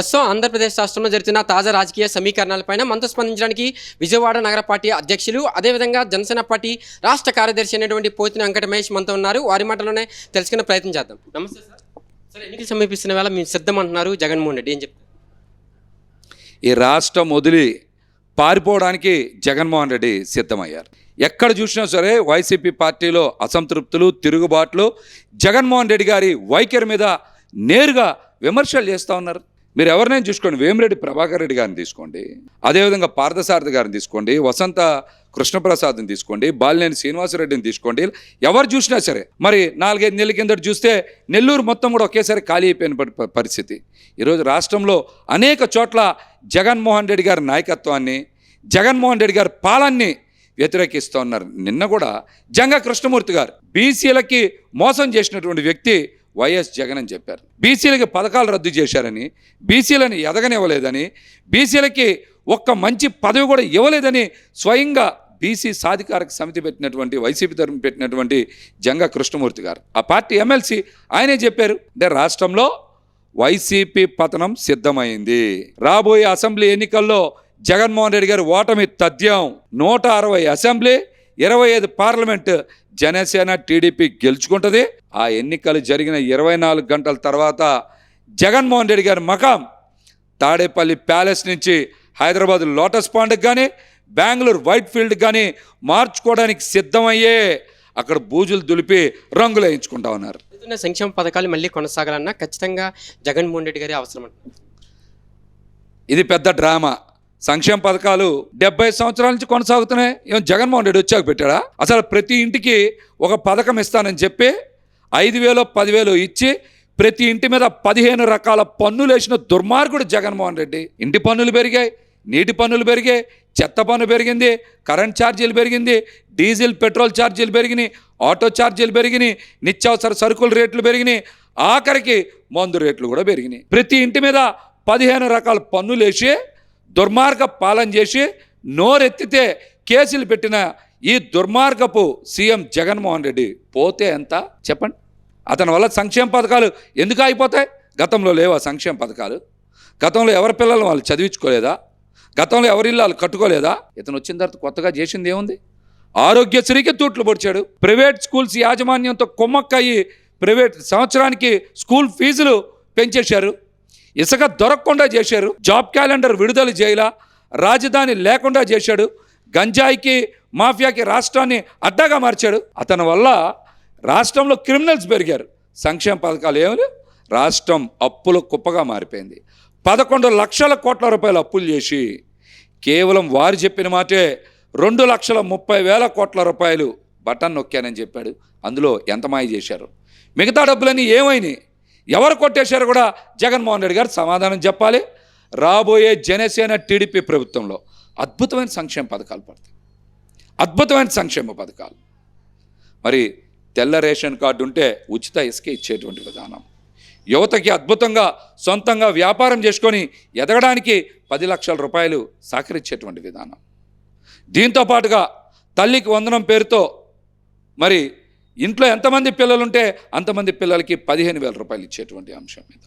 ప్రస్తుతం ఆంధ్రప్రదేశ్ రాష్ట్రంలో జరుగుతున్న తాజా రాజకీయ సమీకరణాలపైన మనతో స్పందించడానికి విజయవాడ నగర పార్టీ అధ్యక్షులు అదేవిధంగా జనసేన పార్టీ రాష్ట్ర కార్యదర్శి అయినటువంటి పోతిన వెంకటమేష్ మనతో ఉన్నారు. వారి మాటలోనే తెలుసుకునే ప్రయత్నం చేద్దాం. నమస్తే సార్. సార్ ఎన్నికలు సమీపిస్తున్న వేళ మేము సిద్ధం అంటున్నారు జగన్మోహన్ రెడ్డి ఏం చెప్తారు? ఈ రాష్ట్రం వదిలి పారిపోవడానికి జగన్మోహన్ రెడ్డి సిద్ధమయ్యారు. ఎక్కడ చూసినా సరే వైసీపీ పార్టీలో అసంతృప్తులు తిరుగుబాట్లు. జగన్మోహన్ రెడ్డి గారి వైఖరి మీద నేరుగా విమర్శలు చేస్తూ ఉన్నారు. మీరు ఎవరినైనా చూసుకోండి. వేమిరెడ్డి ప్రభాకర్ రెడ్డి గారిని తీసుకోండి. అదేవిధంగా పార్థసారథి గారిని తీసుకోండి. వసంత కృష్ణప్రసాద్ని తీసుకోండి. బాలినేని శ్రీనివాసరెడ్డిని తీసుకోండి. ఎవరు చూసినా సరే మరి నాలుగైదు నెలల కిందట చూస్తే నెల్లూరు మొత్తం కూడా ఒకేసారి ఖాళీ అయిపోయిన పరిస్థితి. ఈరోజు రాష్ట్రంలో అనేక చోట్ల జగన్మోహన్ రెడ్డి గారి నాయకత్వాన్ని జగన్మోహన్ రెడ్డి గారి పాలన్ని వ్యతిరేకిస్తూ ఉన్నారు. నిన్న కూడా జంగ కృష్ణమూర్తి గారు బీసీలకి మోసం చేసినటువంటి వ్యక్తి వైఎస్ జగన్ అని చెప్పారు. బీసీలకి పథకాలు రద్దు చేశారని బీసీలని ఎదగనివ్వలేదని బీసీలకి ఒక్క మంచి పదవి కూడా ఇవ్వలేదని స్వయంగా బీసీ సాధికారక సమితి పెట్టినటువంటి వైసీపీ తరఫున పెట్టినటువంటి జంగ కృష్ణమూర్తి గారు. ఆ పార్టీ ఎమ్మెల్సీ ఆయనే చెప్పారు. అంటే రాష్ట్రంలో వైసీపీ పతనం సిద్ధమైంది. రాబోయే అసెంబ్లీ ఎన్నికల్లో జగన్మోహన్ రెడ్డి గారి ఓటమి తథ్యం నూట అరవై అసెంబ్లీ ఇరవై ఐదు పార్లమెంట్ జనసేన టీడీపీ గెలుచుకుంటుంది. ఆ ఎన్నికలు జరిగిన ఇరవై నాలుగు గంటల తర్వాత జగన్మోహన్ రెడ్డి గారి మకాం తాడేపల్లి ప్యాలెస్ నుంచి హైదరాబాద్ లోటస్ పాండ్కి కానీ బెంగళూరు వైట్ ఫీల్డ్ కానీ మార్చుకోవడానికి సిద్ధమయ్యే అక్కడ బూజులు దులిపి రంగులు వేయించుకుంటా ఉన్నారు. సంక్షేమ పథకాలు మళ్ళీ కొనసాగాలన్నా ఖచ్చితంగా జగన్మోహన్ రెడ్డి గారి అవసరం ఇది పెద్ద డ్రామా. సంక్షేమ పథకాలు డెబ్బై సంవత్సరాల నుంచి కొనసాగుతున్నాయి. ఏం జగన్మోహన్ రెడ్డి వచ్చాక పెట్టాడా? అసలు ప్రతి ఇంటికి ఒక పథకం ఇస్తానని చెప్పి ఐదు వేలు పదివేలు ఇచ్చి ప్రతి ఇంటి మీద పదిహేను రకాల పన్నులు వేసిన దుర్మార్గుడు జగన్మోహన్ రెడ్డి. ఇంటి పన్నులు పెరిగాయి నీటి పన్నులు పెరిగాయి చెత్త పన్ను పెరిగింది కరెంట్ ఛార్జీలు పెరిగింది డీజిల్ పెట్రోల్ ఛార్జీలు పెరిగినాయి ఆటో ఛార్జీలు పెరిగినాయి నిత్యావసర సరుకుల రేట్లు పెరిగినాయి ఆఖరికి మందు రేట్లు కూడా పెరిగినాయి. ప్రతి ఇంటి మీద పదిహేను రకాల పన్నులు వేసి దుర్మార్గ పాలన చేసి నోరెత్తితే కేసులు పెట్టిన ఈ దుర్మార్గపు సీఎం జగన్మోహన్ రెడ్డి పోతే ఎంత? చెప్పండి. అతని వల్ల సంక్షేమ పథకాలు ఎందుకు అయిపోతాయి గతంలో లేవా సంక్షేమ పథకాలు? గతంలో ఎవరి పిల్లలు వాళ్ళు చదివించుకోలేదా? గతంలో ఎవరి ఇల్లు వాళ్ళు కట్టుకోలేదా? ఇతను వచ్చిన తర్వాత కొత్తగా చేసింది ఏముంది? ఆరోగ్యశ్రీకి తూట్లు పొడిచాడు. ప్రైవేట్ స్కూల్స్ యాజమాన్యంతో కొమ్మక్కయ్యి ప్రైవేట్ సంవత్సరానికి స్కూల్ ఫీజులు పెంచేశారు. ఇసుక దొరకకుండా చేశారు. జాబ్ క్యాలెండర్ విడుదల చేయలా. రాజధాని లేకుండా చేశాడు. గంజాయికి మాఫియాకి రాష్ట్రాన్ని అడ్డాగా మార్చాడు. అతని వల్ల రాష్ట్రంలో క్రిమినల్స్ పెరిగారు. సంక్షేమ పథకాలు ఏమి రాష్ట్రం అప్పులు కుప్పగా మారిపోయింది. పదకొండు లక్షల కోట్ల రూపాయలు అప్పులు చేసి కేవలం వారు చెప్పిన మాటే రెండు లక్షల ముప్పై వేల కోట్ల రూపాయలు బటన్ నొక్కానని చెప్పాడు. అందులో ఎంత మాయ చేశారు? మిగతా డబ్బులన్నీ ఏమైనాయి? ఎవరు కొట్టేశారు కూడా జగన్మోహన్ రెడ్డి గారు సమాధానం చెప్పాలి. రాబోయే జనసేన టీడీపీ ప్రభుత్వంలో అద్భుతమైన సంక్షేమ పథకాలు పడతాయి. అద్భుతమైన సంక్షేమ పథకాలు. మరి తెల్ల రేషన్ కార్డు ఉంటే ఉచిత ఇసుక ఇచ్చేటువంటి విధానం. యువతకి అద్భుతంగా సొంతంగా వ్యాపారం చేసుకొని ఎదగడానికి పది లక్షల రూపాయలు సహకరించేటువంటి విధానం. దీంతో పాటుగా తల్లికి వందనం పేరుతో మరి ఇంట్లో ఎంతమంది పిల్లలుంటే అంతమంది పిల్లలకి పదిహేను వేల రూపాయలు ఇచ్చేటువంటి అంశం మీద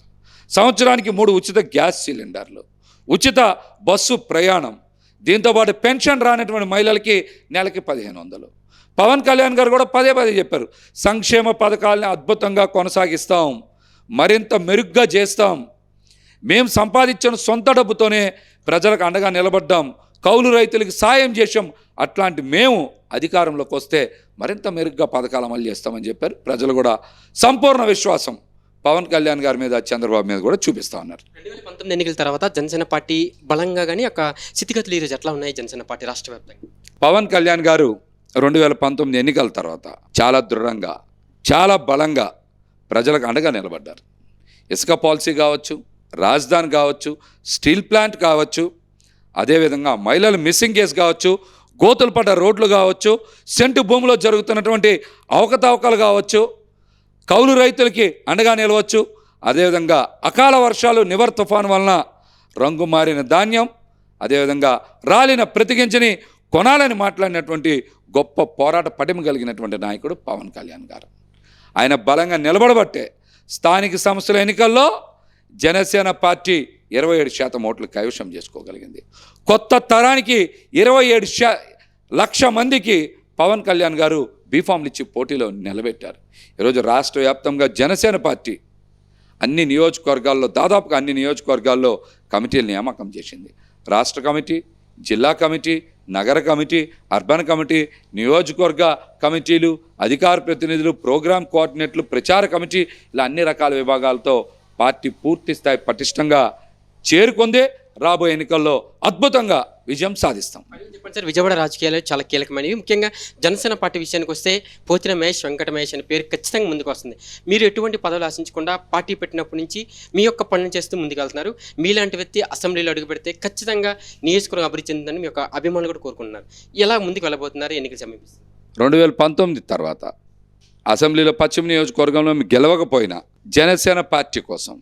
సంవత్సరానికి మూడు ఉచిత గ్యాస్ సిలిండర్లు ఉచిత బస్సు ప్రయాణం దీంతోపాటు పెన్షన్ రానటువంటి మహిళలకి నెలకి పదిహేను వందలు. పవన్ కళ్యాణ్ గారు కూడా పదే పదే చెప్పారు సంక్షేమ పథకాలని అద్భుతంగా కొనసాగిస్తాం మరింత మెరుగ్గా చేస్తాం. మేము సంపాదించిన సొంత డబ్బుతోనే ప్రజలకు అండగా నిలబడ్డాం. కౌలు రైతులకు సాయం చేశాం. అట్లాంటి మేము అధికారంలోకి వస్తే మరింత మెరుగ్గా పథకాలు అమలు చేస్తామని చెప్పారు. ప్రజలు కూడా సంపూర్ణ విశ్వాసం పవన్ కళ్యాణ్ గారి మీద చంద్రబాబు మీద కూడా చూపిస్తా ఉన్నారు. రెండు వేల పంతొమ్మిది ఎన్నికల తర్వాత జనసేన పార్టీ బలంగా కానీ ఒక స్థితిగతులు ఈరోజు ఎట్లా ఉన్నాయి జనసేన పార్టీ రాష్ట్ర వ్యాప్తంగా. పవన్ కళ్యాణ్ గారు రెండు వేల పంతొమ్మిది ఎన్నికల తర్వాత చాలా దృఢంగా చాలా బలంగా ప్రజలకు అండగా నిలబడ్డారు. ఇసుక పాలసీ కావచ్చు రాజధాని కావచ్చు స్టీల్ ప్లాంట్ కావచ్చు అదేవిధంగా మహిళలు మిస్సింగ్ కేసు కావచ్చు గోతులు పడ్డ రోడ్లు కావచ్చు సెంటు భూమిలో జరుగుతున్నటువంటి అవకతవకలు కావచ్చు కౌలు రైతులకి అండగా నిలవచ్చు. అదేవిధంగా అకాల వర్షాలు నివర్ తుఫాను వలన రంగు మారిన ధాన్యం అదేవిధంగా రాలిన ప్రతిగించని కొనాలని మాట్లాడినటువంటి గొప్ప పోరాట పటిమ కలిగినటువంటి నాయకుడు పవన్ కళ్యాణ్ గారు. ఆయన బలంగా నిలబడబట్టే స్థానిక సంస్థల ఎన్నికల్లో జనసేన పార్టీ ఇరవై ఏడు శాతం ఓట్లు కైవశం చేసుకోగలిగింది. కొత్త తరానికి ఇరవై ఏడు శా లక్ష మందికి పవన్ కళ్యాణ్ గారు బీఫామ్లు ఇచ్చి పోటీలో నిలబెట్టారు. ఈరోజు రాష్ట్ర వ్యాప్తంగా జనసేన పార్టీ అన్ని నియోజకవర్గాల్లో దాదాపుగా అన్ని నియోజకవర్గాల్లో కమిటీలు నియామకం చేసింది. రాష్ట్ర కమిటీ జిల్లా కమిటీ నగర కమిటీ అర్బన్ కమిటీ నియోజకవర్గ కమిటీలు అధికార ప్రతినిధులు ప్రోగ్రామ్ కోఆర్డినేట్లు ప్రచార కమిటీ ఇలా అన్ని రకాల విభాగాలతో పార్టీ పూర్తి స్థాయి పటిష్టంగా చేరుకుందే రాబోయే ఎన్నికల్లో అద్భుతంగా విజయం సాధిస్తాం. చెప్పండి సార్ విజయవాడ రాజకీయాలు చాలా కీలకమైనవి. ముఖ్యంగా జనసేన పార్టీ విషయానికి వస్తే పోతిన మహేష్ వెంకట మహేష్ అనే పేరు ఖచ్చితంగా ముందుకు వస్తుంది. మీరు ఎటువంటి పదవులు ఆశించకుండా పార్టీ పెట్టినప్పటి నుంచి మీ యొక్క పనులు చేస్తూ ముందుకు వెళ్తున్నారు మీలాంటి వ్యక్తి అసెంబ్లీలో అడుగు పెడితే ఖచ్చితంగా నియోజకవర్గం అభివృద్ధి చెందుతుందని మీ యొక్క అభిమానులు కూడా కోరుకుంటున్నారు. ఎలా ముందుకు వెళ్ళబోతున్నారు ఎన్నికలు సమీపిస్తుంది రెండు వేల పంతొమ్మిది తర్వాత అసెంబ్లీలో పశ్చిమ నియోజకవర్గంలో గెలవకపోయినా జనసేన పార్టీ కోసం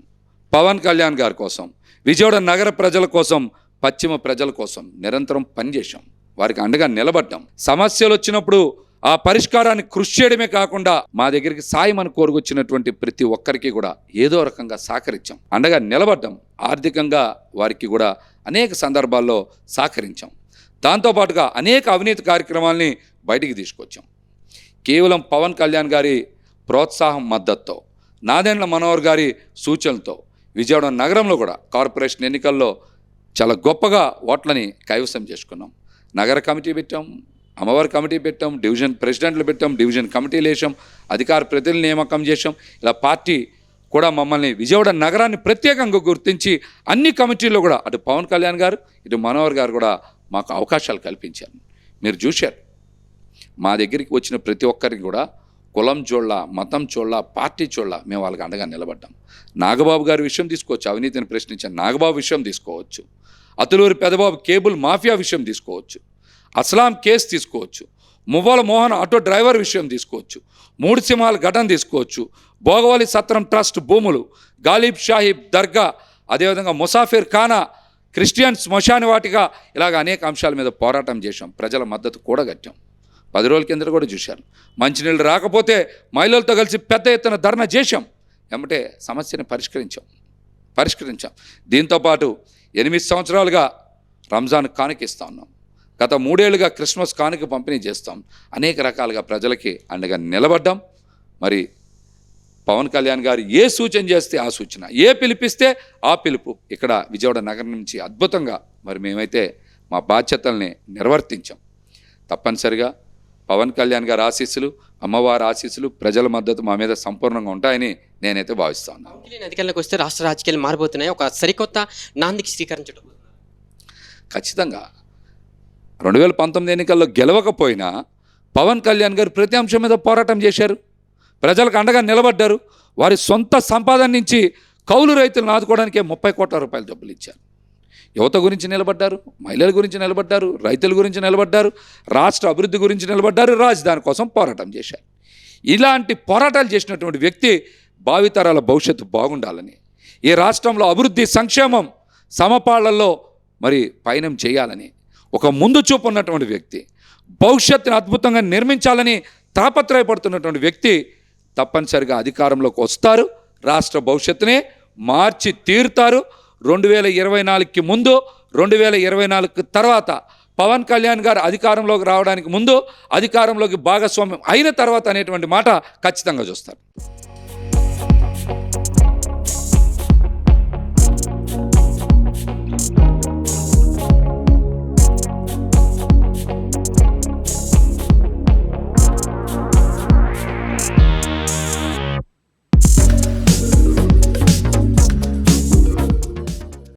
పవన్ కళ్యాణ్ గారి కోసం విజయవాడ నగర ప్రజల కోసం పశ్చిమ ప్రజల కోసం నిరంతరం పనిచేశాం. వారికి అండగా నిలబడ్డాం. సమస్యలు వచ్చినప్పుడు ఆ పరిష్కారాన్ని కృషి చేయడమే కాకుండా మా దగ్గరికి సాయం అని కోరుకొచ్చినటువంటి ప్రతి ఒక్కరికి కూడా ఏదో రకంగా సహకరించాం. అండగా నిలబడ్డాం. ఆర్థికంగా వారికి కూడా అనేక సందర్భాల్లో సహకరించాం. దాంతోపాటుగా అనేక అవినీతి కార్యక్రమాల్ని బయటికి తీసుకొచ్చాం. కేవలం పవన్ కళ్యాణ్ గారి ప్రోత్సాహం మద్దతుతో నాదెండ్ల మనోహర్ గారి సూచనలతో విజయవాడ నగరంలో కూడా కార్పొరేషన్ ఎన్నికల్లో చాలా గొప్పగా ఓట్లని కైవసం చేసుకున్నాం. నగర కమిటీ పెట్టాం అమ్మవారి కమిటీ పెట్టాం డివిజన్ ప్రెసిడెంట్లు పెట్టాం డివిజన్ కమిటీలు వేసాం అధికార ప్రతినిధులు నియామకం చేసాం ఇలా పార్టీ కూడా మమ్మల్ని విజయవాడ నగరాన్ని ప్రత్యేకంగా గుర్తించి అన్ని కమిటీల్లో కూడా అటు పవన్ కళ్యాణ్ గారు ఇటు మనోహర్ గారు కూడా మాకు అవకాశాలు కల్పించారు. మీరు చూశారు. మా దగ్గరికి వచ్చిన ప్రతి ఒక్కరికి కూడా కులం చోళ్ళ మతం చూడలా పార్టీ చోళ్ళ మేము వాళ్ళకి అండగా నిలబడ్డాం. నాగబాబు గారి విషయం తీసుకోవచ్చు అవినీతిని ప్రశ్నించిన నాగబాబు విషయం తీసుకోవచ్చు. అతులూరి పెదబాబు కేబుల్ మాఫియా విషయం తీసుకోవచ్చు. అస్లాం కేసు తీసుకోవచ్చు. మువ్వల మోహన్ ఆటో డ్రైవర్ విషయం తీసుకోవచ్చు. మూడు సింహాల ఘటన తీసుకోవచ్చు. భోగవాలి సత్రం ట్రస్ట్ భూములు గాలిబ్ షాహిబ్ దర్గా అదేవిధంగా ముసాఫిర్ ఖానా క్రిస్టియన్ శ్మశాన వాటిగా ఇలాగ అనేక అంశాల మీద పోరాటం చేశాం. ప్రజల మద్దతు కూడా గట్టాం పది రోజుల కింద కూడా చూశాను. మంచినీళ్ళు రాకపోతే మహిళలతో కలిసి పెద్ద ఎత్తున ధర్నా చేశాం. ఏమంటే సమస్యని పరిష్కరించాం. పరిష్కరించాం. దీంతోపాటు ఎనిమిది సంవత్సరాలుగా రంజాన్ కానుక ఇస్తా ఉన్నాం. గత మూడేళ్ళుగా క్రిస్మస్ కానుక పంపిణీ చేస్తాం. అనేక రకాలుగా ప్రజలకి అండగా నిలబడ్డాం. మరి పవన్ కళ్యాణ్ గారు ఏ సూచన చేస్తే ఆ సూచన? ఏ పిలిపిస్తే ఆ పిలుపు? ఇక్కడ విజయవాడ నగరం నుంచి అద్భుతంగా మరి మేమైతే మా బాధ్యతల్ని నిర్వర్తించాం. తప్పనిసరిగా పవన్ కళ్యాణ్ గారి ఆశీస్సులు అమ్మవారి ఆశీస్సులు ప్రజల మద్దతు మా మీద సంపూర్ణంగా ఉంటాయని నేనైతే భావిస్తాను. అధికారంలోకి వస్తే రాష్ట్ర రాజకీయాలు మారిపోతున్నాయి. ఒక సరికొత్త నాందికి శ్రీకరించడం. ఖచ్చితంగా. రెండు వేల పంతొమ్మిది ఎన్నికల్లో గెలవకపోయినా పవన్ కళ్యాణ్ గారు ప్రతి అంశం మీద పోరాటం చేశారు. ప్రజలకు అండగా నిలబడ్డారు. వారి సొంత సంపాదన నుంచి కౌలు రైతులను ఆదుకోవడానికే ముప్పై కోట్ల రూపాయల డబ్బులు ఇచ్చారు. యువత గురించి నిలబడ్డారు మహిళల గురించి నిలబడ్డారు రైతుల గురించి నిలబడ్డారు రాష్ట్ర అభివృద్ధి గురించి నిలబడ్డారు రాజధాని కోసం పోరాటం చేశారు. ఇలాంటి పోరాటాలు చేసినటువంటి వ్యక్తి భావితరాల భవిష్యత్తు బాగుండాలని ఈ రాష్ట్రంలో అభివృద్ధి సంక్షేమం సమపాళ్ళలో మరి పయనం చేయాలని ఒక ముందు చూపు ఉన్నటువంటి వ్యక్తి భవిష్యత్తును అద్భుతంగా నిర్మించాలని తాపత్రయపడుతున్నటువంటి వ్యక్తి తప్పనిసరిగా అధికారంలోకి వస్తారు రాష్ట్ర భవిష్యత్తునే మార్చి తీరుతారు రెండు వేల ఇరవై నాలుగుకి ముందు రెండు వేల ఇరవై నాలుగు తర్వాత పవన్ కళ్యాణ్ గారు అధికారంలోకి రావడానికి ముందు అధికారంలోకి భాగస్వామ్యం అయిన తర్వాత అనేటువంటి మాట ఖచ్చితంగా చూస్తారు.